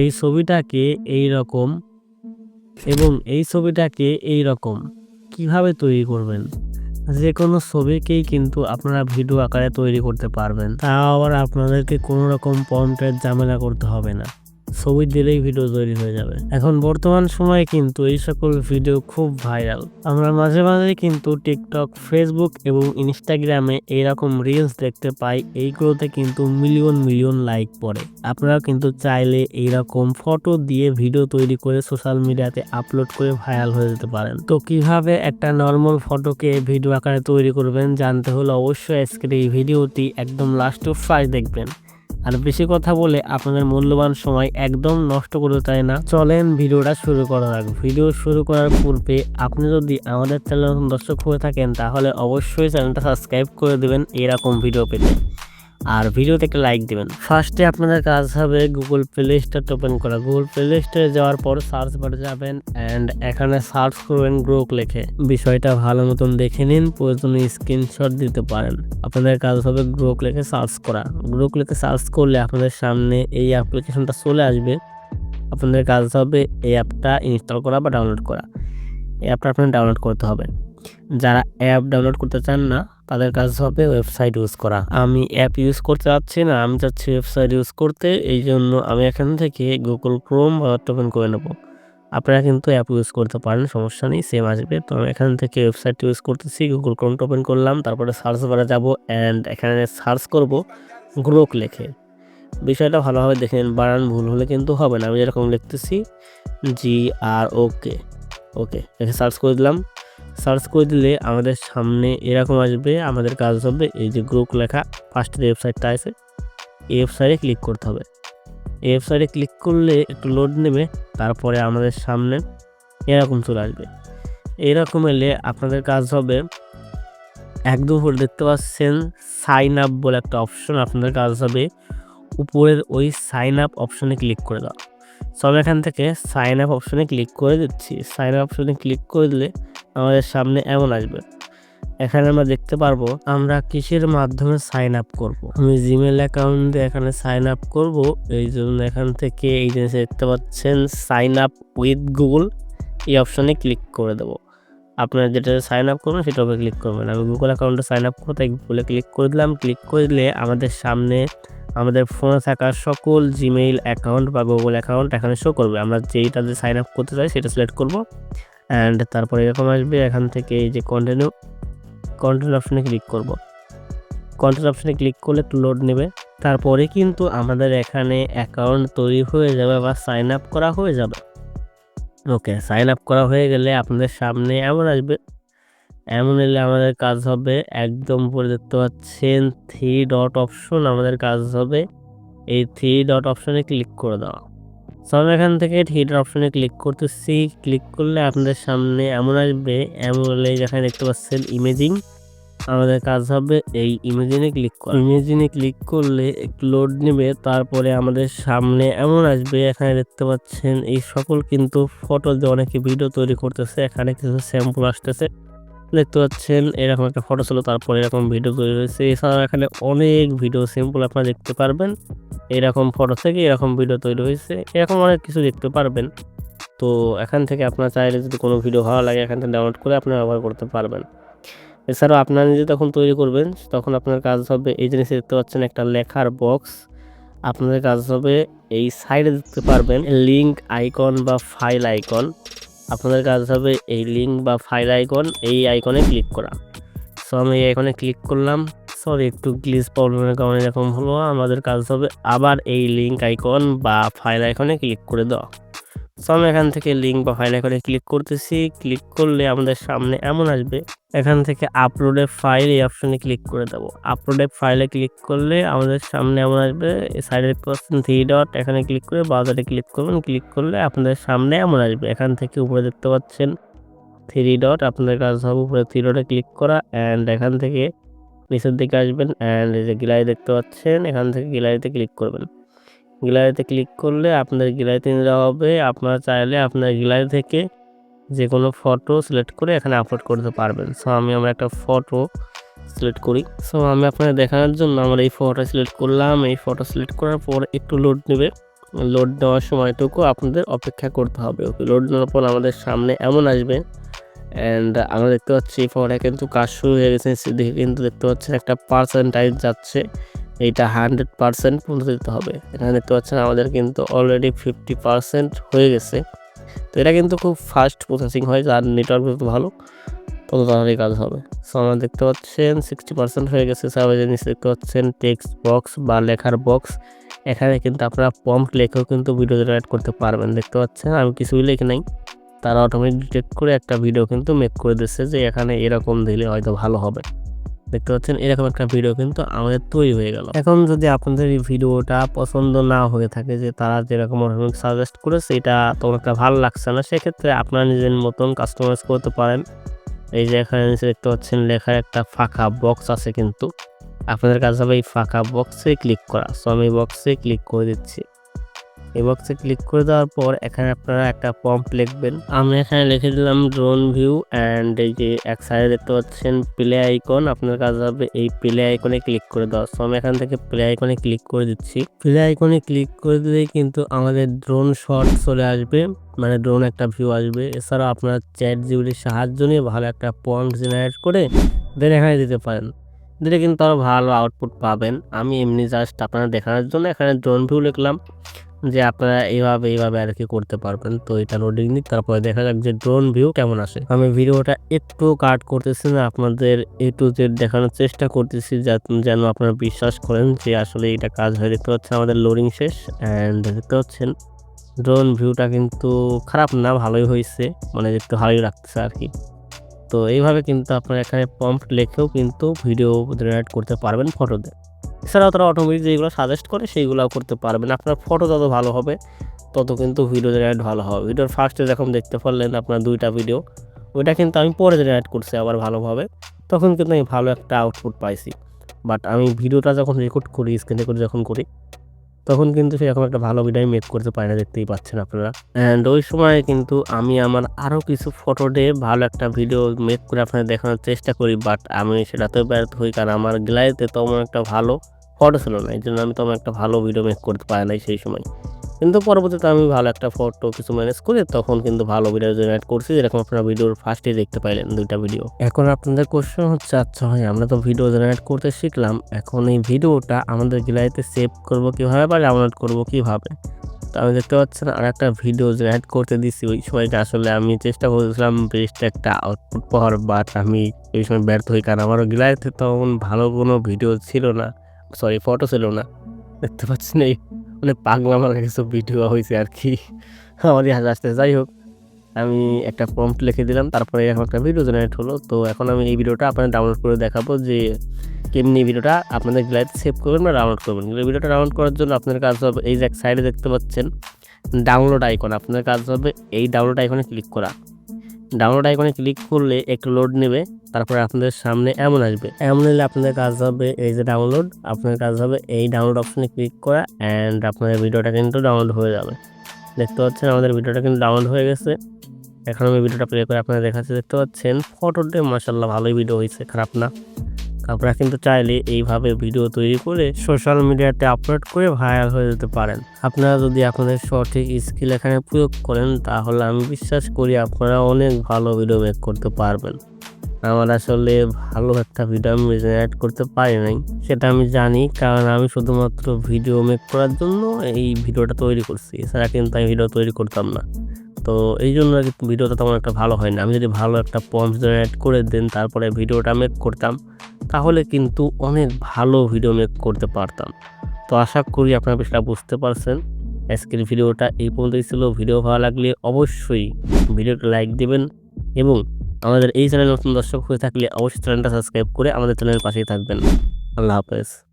এই ছবিটাকে এই রকম এবং এই ছবিটাকে এই রকম কীভাবে তৈরি করবেন? যে কোনো ছবিকেই কিন্তু আপনারা ভিডিও আকারে তৈরি করতে পারবেন। তাও আবার আপনাদেরকে কোনো রকম পম্পের ঝামেলা করতে হবে না। ছবি দিলেই ভিডিও তৈরি হয়ে যাবে। এখন বর্তমান সময়ে কিন্তু এই সকল ভিডিও খুব ভাইরাল আমরা মাঝে মাঝে কিন্তু টিকটক ফেসবুক এবং ইনস্টাগ্রামে এইরকম রিলস দেখতে পাই, এইগুলোতে কিন্তু মিলিয়ন মিলিয়ন লাইক পড়ে। আপনারা কিন্তু চাইলে এইরকম ফটো দিয়ে ভিডিও তৈরি করে সোশ্যাল মিডিয়াতে আপলোড করে ভাইরাল হয়ে যেতে পারেন। তো কীভাবে একটা নর্মাল ফটোকে ভিডিও আকারে তৈরি করবেন জানতে হলে অবশ্যই আজকের এই ভিডিওটি একদম লাস্ট অফ ফার্স্ট দেখবেন। আর বেশি কথা বলে আপনাদের মূল্যবান সময় একদম নষ্ট করতে চাই না। চলেন ভিডিওটা শুরু করা যাক। ভিডিও শুরু করার পূর্বে আপনি যদি আমাদের চ্যানেল দর্শক হয়ে থাকেন, তাহলে অবশ্যই চ্যানেলটা সাবস্ক্রাইব করে দেবেন এরকম ভিডিও পেতে। আর ভিডিওতে একটা লাইক দেবেন। ফার্স্টে আপনাদের কাজ হবে গুগল প্লে স্টোর ওপেন করা। গুগল প্লে স্টোরে যাওয়ার পর সার্চ বারে যাবেন অ্যান্ড এখানে সার্চ করবেন গ্রোক লেখে। বিষয়টা ভালো মতন দেখে নিন, প্রয়োজনে স্ক্রিনশট দিতে পারেন। আপনাদের কাজ হবে গ্রোক লেখে সার্চ করা। গ্রোক লেখে সার্চ করলে আপনাদের সামনে এই অ্যাপ্লিকেশনটা চলে আসবে। আপনাদের কাজ হবে এই অ্যাপটা ইনস্টল করা বা ডাউনলোড করা। এই অ্যাপটা আপনার ডাউনলোড করতে হবে। যারা অ্যাপ ডাউনলোড করতে চান না তাদের কাজ হবে ওয়েবসাইট ইউজ করা। আমি অ্যাপ ইউজ করতে চাচ্ছি না, আমি চাচ্ছি ওয়েবসাইট ইউজ করতে, এই জন্য আমি এখান থেকে গুগল ক্রোম বা ওপেন করে নেব। আপনারা কিন্তু অ্যাপ ইউজ করতে পারেন, সমস্যা নেই সেম আসবে। তো আমি এখান থেকে ওয়েবসাইট ইউজ করতেছি গুগল ক্রোমটা ওপেন করলাম, তারপরে সার্চ বারে যাব অ্যান্ড এখানে সার্চ করব গ্রোক লেখে। বিষয়টা ভালোভাবে দেখে নিন, বানান, ভুল হলে কিন্তু হবে না। আমি যেরকম লিখতেছি জি আর ওকে ওকে এখানে সার্চ করে দিলাম। সার্চ করে দিলে আমাদের সামনে এরকম আসবে, আমাদের কাজ হবে। এই যে গ্রুপ লেখা ফার্স্টের ওয়েবসাইটটা আছে, এই ওয়েবসাইটে ক্লিক করতে হবে। এই ওয়েবসাইটে ক্লিক করলে একটু লোড নেবে, তারপরে আমাদের সামনে এরকম চলে আসবে। এরকম এলে আপনাদের কাজ হবে একদম উপরে দেখতে পাচ্ছেন সাইন আপ বলে একটা অপশন আপনাদের কাজ হবে। উপরের ওই সাইন আপ অপশনে ক্লিক করে দাও। সব এখান থেকে সাইন আপ অপশনে ক্লিক করে দিচ্ছি। সাইন আপ অপশনে ক্লিক করে দিলে আমাদের সামনে এমন আসবে। এখানে আমরা দেখতে পারব আমরা কিসের মাধ্যমে সাইন আপ করব। আমি জিমেল অ্যাকাউন্ট এখানে সাইন আপ করব। এই জন্য এখান থেকে এই জিনিস দেখতে পাচ্ছেন সাইন আপ উইথ গুগল এই অপশনে ক্লিক করে দেব। আপনারা যেটা সাইন আপ করবেন সেটা উপরে ক্লিক করবেন। আমি গুগল অ্যাকাউন্টে সাইন আপ করতে গুগলে ক্লিক করে দিলাম। ক্লিক করে দিলে আমাদের সামনে, আমাদের ফোনে থাকা সকল জিমেইল অ্যাকাউন্ট বা গুগল অ্যাকাউন্ট এখানে শো করবে। আমরা যেইটাতে সাইন আপ করতে চাই সেটা সিলেক্ট করব। অ্যান্ড তারপরে এরকম আসবে, এখান থেকে এই যে কন্টিনিউ কন্টেন্ট অপশনে ক্লিক করব। কন্টেন্ট অপশনে ক্লিক করলে একটু লোড নেবে। তারপরে কিন্তু আমাদের এখানে অ্যাকাউন্ট তৈরি হয়ে যাবে বা সাইন আপ করা হয়ে যাবে। ওকে সাইন আপ করা হয়ে গেলে আপনাদের সামনে এমন আসবে। এমন এলে আমাদের কাজ হবে, একদম উপরে দেখতে পাচ্ছেন থ্রি ডট অপশন আমাদের কাজ হবে। এই থ্রি ডট অপশনে ক্লিক করে দেওয়া। আমি এখান থেকে ডট অপশনে ক্লিক করতেছি। ক্লিক করলে আপনাদের সামনে এমন আসবে, এমন হলে যেখানে দেখতে পাচ্ছেন ইমেজিং আমাদের কাজ হবে এই ইমেজিনে ক্লিক করা। ইমেজিনে ক্লিক করলে একটু লোড নেবে, তারপরে আমাদের সামনে এমন আসবে, এখানে দেখতে পাচ্ছেন এই সকল কিন্তু ফটো দিয়ে অনেকে ভিডিও তৈরি করতেছে, এখানে কিছু স্যাম্পল আসতেছে। দেখতে পাচ্ছেন, এরকম একটা ফটো ছিল, তারপরে এরকম ভিডিও তৈরি হয়েছে। এছাড়াও এখানে অনেক ভিডিও সিম্পল আপনারা দেখতে পারবেন। এরকম ফটো থেকে এরকম ভিডিও তৈরি হয়েছে, এরকম অনেক কিছু দেখতে পারবেন। তো এখান থেকে আপনার চাইলে যদি কোনো ভিডিও ভালো লাগে, এখান থেকে ডাউনলোড করে আপনি ব্যবহার করতে পারবেন। এছাড়াও আপনার নিজে তখন তৈরি করবেন, তখন আপনার কাজ হবে, এই জিনিস দেখতে পাচ্ছেন একটা লেখার বক্স আপনাদের কাজ হবে, এই সাইডে দেখতে পারবেন লিঙ্ক আইকন বা ফাইল আইকন আপনাদের কাজ হবে এই লিঙ্ক বা ফাইল আইকন এই আইকনে ক্লিক করা। সো আমি এই আইকনে ক্লিক করলাম। সরি একটু গ্লিজ প্রবলেমের কারণে এরকম হলো। আমাদের কাজ হবে আবার এই লিঙ্ক আইকন বা ফাইল আইকনে ক্লিক করে দেওয়া। সো আমি এখান থেকে লিঙ্ক বা ফাইল আইকনে ক্লিক করতেছি। ক্লিক করলে আমাদের সামনে এমন আসবে। এখান থেকে আপলোডে ফাইল এই অপশনে ক্লিক করে দেবো। আপলোডে ফাইলে ক্লিক করলে আমাদের সামনে এমন আসবে। সাইডে দেখতে পাচ্ছেন থ্রি ডট এখানে ক্লিক করে বাজারে ক্লিক করবেন। ক্লিক করলে আপনাদের সামনে এমন আসবে। এখান থেকে উপরে দেখতে পাচ্ছেন থ্রি ডট আপনাদের কাজ হবে। উপরে থ্রি ডটে ক্লিক করা অ্যান্ড এখান থেকে নিচের দিকে আসবেন অ্যান্ড এই যে গ্যালারি দেখতে পাচ্ছেন। এখান থেকে গ্যালারিতে ক্লিক করবেন। গ্যালারিতে ক্লিক করলে আপনাদের গ্যালারিতে নিয়ে যাওয়া হবে। আপনারা চাইলে আপনার গ্যালারি থেকে যে কোনো ফটো সিলেক্ট করে এখানে আপলোড করতে পারবেন। সো আমি আমরা একটা ফটো সিলেক্ট করি। সো আমি আপনাদের দেখানোর জন্য আমরা এই ফটো সিলেক্ট করলাম। এই ফটো সিলেক্ট করার পর একটু লোড নেবে। লোড নেওয়ার সময়টুকু আপনাদের অপেক্ষা করতে হবে। ওকে লোড নেওয়ার পর আমাদের সামনে এমন আসবে। অ্যান্ড আমরা দেখতে পাচ্ছি ফোনে কিন্তু কাজ শুরু হয়ে গেছে। দেখে কিন্তু দেখতে পাচ্ছেন একটা পার্সেন্টাইজ যাচ্ছে। এইটা হান্ড্রেড পার্সেন্ট পৌঁছে দিতে হবে। এখানে দেখতে পাচ্ছেন আমাদের কিন্তু অলরেডি ফিফটি পার্সেন্ট হয়ে গেছে। তো এটা কিন্তু খুব ফাস্ট প্রসেসিং হয়, যার নেটওয়ার্ক যত ভালো, তত তাড়াতাড়ি কাজ হবে। সো আমরা দেখতে পাচ্ছেন সিক্সটি পার্সেন্ট হয়ে গেছে। সার্ভারের জিনিস দেখতে পাচ্ছেন টেক্সট বক্স বা লেখার বক্স এখানে কিন্তু আপনারা পম্প লেখেও কিন্তু ভিডিও জেনারেট করতে পারবেন। দেখতে পাচ্ছেন, আমি কিছুই লিখে নাই। তারা অটোমেটিক ডিটেক্ট করে একটা ভিডিও কিন্তু মেক করে দিচ্ছে যে এখানে এরকম দিলে হয়তো ভালো হবে। দেখতে পাচ্ছেন, এরকম একটা ভিডিও কিন্তু আমাদের তৈরি হয়ে গেল। এখন যদি আপনাদের এই ভিডিওটা পছন্দ না হয়ে থাকে, যে তারা যেরকম সাজেস্ট করেছে, এটা তোমার একটা ভালো লাগছে না, সেক্ষেত্রে আপনারা নিজের মতন কাস্টমাইজ করতে পারেন। এই যে এখানে নিচে দেখতে পাচ্ছেন, লেখার একটা ফাঁকা বক্স আছে কিন্তু। আপনাদের কাছে হবে এই ফাঁকা বক্সে ক্লিক করা। সো আমি বক্সে ক্লিক করে দিচ্ছি। এই বক্সে ক্লিক করে দেওয়ার পর এখানে আপনারা একটা পম্প লিখবেন। আমি এখানে লিখে দিলাম ড্রোন ভিউ অ্যান্ড এই যে এক সাইডে দেখতে পাচ্ছেন প্লে আইকন আপনার কাজ হবে এই প্লে আইকনে ক্লিক করে দেওয়া। সো আমি এখান থেকে প্লে আইকনে ক্লিক করে দিচ্ছি। প্লে আইকনে ক্লিক করে দিলেই কিন্তু আমাদের ড্রোন শট চলে আসবে মানে ড্রোন একটা ভিউ আসবে। এছাড়াও আপনার চ্যাট জিবিলির সাহায্য নিয়ে ভালো একটা পয়েন্ট জেনারেট করে দেন এখানে দিতে পারেন। দিলে কিন্তু আরও ভালো আউটপুট পাবেন। আমি এমনি জাস্ট আপনারা দেখানোর জন্য এখানে ড্রোন ভিউ লিখলাম। যে আপনারা এইভাবে এইভাবে আর কি করতে পারবেন। তো এটা লোডিং নিক, তারপরে দেখা যাক যে ড্রোন ভিউ কেমন আসে। আমি ভিডিওটা একটু কাট করতেছি না, আপনাদের এ টু দেখানোর চেষ্টা করতেছি যেন আপনারা বিশ্বাস করেন যে আসলে এটা কাজ হয়ে। দেখতে পাচ্ছেন আমাদের লোডিং শেষ অ্যান্ড দেখতে পাচ্ছেন ড্রোন ভিউটা কিন্তু খারাপ না, ভালোই হয়েছে। মানে একটু ভালোই লাগতেছে আর কি। তো এইভাবে কিন্তু আপনারা এখানে পম্প লেখেও কিন্তু ভিডিও জেনারেট করতে পারবেন ফটোতে এছাড়াও তারা অটোমেটিক যেগুলো সাজেস্ট করে, সেইগুলোও করতে পারবেন। আপনার ফটো যত ভালো হবে, তত কিন্তু ভিডিও জেনারেট ভালো হবে। ভিডিওর ফার্স্টে যখন দেখতে পারলেন আপনার দুইটা ভিডিও ওইটা কিন্তু আমি পরে জেনারেট করছি আবার ভালোভাবে। তখন কিন্তু আমি ভালো একটা আউটপুট পাইছি। বাট আমি ভিডিওটা যখন রেকর্ড করি স্ক্রিন রেকর্ড যখন করি তখন কিন্তু সেরকম একটা ভালো ভিডিও মেক করতে পারি না, দেখতেই পাচ্ছেন আপনারা। অ্যান্ড ওই সময় কিন্তু আমি আমার আরও কিছু ফটো দিয়ে ভালো একটা ভিডিও মেক করে আপনাদের দেখানোর চেষ্টা করি বাট আমি সেটাতেও ব্যর্থ হই, কারণ আমার গ্যালারিতে তেমন একটা ভালো ফটো ছিল না এই জন্য আমি তেমন একটা ভালো ভিডিও মেক করতে পারি নাই সেই সময়। কিন্তু পরবর্তীতে আমি ভালো একটা ফটো কিছু ম্যানেজ করে তখন কিন্তু ভালো ভিডিও জেনারেট করছি, যেরকম আপনারা ভিডিওর ফার্স্টে দেখতে পাইলেন দুইটা ভিডিও এখন আপনাদের কোশ্চেন হচ্ছে আচ্ছা হয় আমরা তো ভিডিও জেনারেট করতে শিখলাম, এখন এই ভিডিওটা আমাদের গ্যালারিতে সেভ করব কীভাবে বা ডাউনলোড করব কীভাবে? তো আমি দেখতে পাচ্ছেন আর একটা ভিডিও জেনারেট করতে দিচ্ছি ওই সময়টা আসলে আমি চেষ্টা করেছিলাম বেস্ট একটা আউটপুট পাওয়ার বাট আমি ওই সময় ব্যর্থ হই, কারণ আমারও গ্যালারিতে তখন ভালো কোনো ভিডিও ছিল না। সরি ফটো ছিল না। দেখতে পাচ্ছেন এই মানে পাগলা আমার কিছু ভিডিও হয়েছে আর কি। আমারই হাসে আসতে যাই হোক, আমি একটা প্রম্পট লিখে দিলাম। তারপরে এখন একটা ভিডিও জেনারেট হলো। তো এখন আমি এই ভিডিওটা আপনার ডাউনলোড করে দেখাবো যে কেমনি ভিডিওটা আপনাদের গ্যালারিতে সেভ করবেন বা ডাউনলোড করবেন। ভিডিওটা ডাউনলোড করার জন্য আপনার কাজ হবে এই যে এক সাইডে দেখতে পাচ্ছেন ডাউনলোড আইকন আপনার কাজ হবে এই ডাউনলোড আইকনে ক্লিক করা। ডাউনলোড আইকনে ক্লিক করলে একটু লোড নেবে, তারপরে আপনাদের সামনে এমন আসবে। এমন এলে আপনাদের কাজ হবে এই যে ডাউনলোড আপনার কাজ হবে এই ডাউনলোড অপশনে ক্লিক করা অ্যান্ড আপনাদের ভিডিওটা কিন্তু ডাউনলোড হয়ে যাবে। দেখতে পাচ্ছেন আমাদের ভিডিওটা কিন্তু ডাউনলোড হয়ে গেছে। এখন আমি ভিডিওটা প্লে করে আপনারা দেখাচ্ছি। দেখতে পাচ্ছেন ফটোতে মাসাল্লাহ ভালোই ভিডিও হয়েছে, খারাপ না। আপনারা কিন্তু চাইলে এইভাবে ভিডিও তৈরি করে সোশ্যাল মিডিয়াতে আপলোড করে ভাইরাল হয়ে যেতে পারেন। আপনারা যদি আপনাদের সঠিক স্কিল এখানে প্রয়োগ করেন, তাহলে আমি বিশ্বাস করি আপনারা অনেক ভালো ভিডিও মেক করতে পারবেন। আমার আসলে ভালো একটা ভিডিও আমি জেনারেট করতে পারি নাই, সেটা আমি জানি, কারণ আমি শুধুমাত্র ভিডিও মেক করার জন্য এই ভিডিওটা তৈরি করছি। এছাড়া কিন্তু আমি ভিডিও তৈরি করতাম না। তো এই জন্য আর কি ভিডিওটা তেমন একটা ভালো হয় না আমি যদি ভালো একটা পম্প জেনারেট করে দেন, তারপরে ভিডিওটা মেক করতাম, তাহলে কিন্তু অনেক ভালো ভিডিও মেক করতে পারতাম। তো আশা করি আপনারা সেটা বুঝতে পারছেন। আজকের ভিডিওটা এই পর্যন্তই ছিল। ভিডিও ভালো লাগলে অবশ্যই ভিডিওটা লাইক দেবেন এবং আমাদের এই চ্যানেল নতুন দর্শক হয়ে থাকলে অবশ্যই চ্যানেলটা সাবস্ক্রাইব করে আমাদের চ্যানেলের পাশেই থাকবেন। আল্লাহ হাফেজ।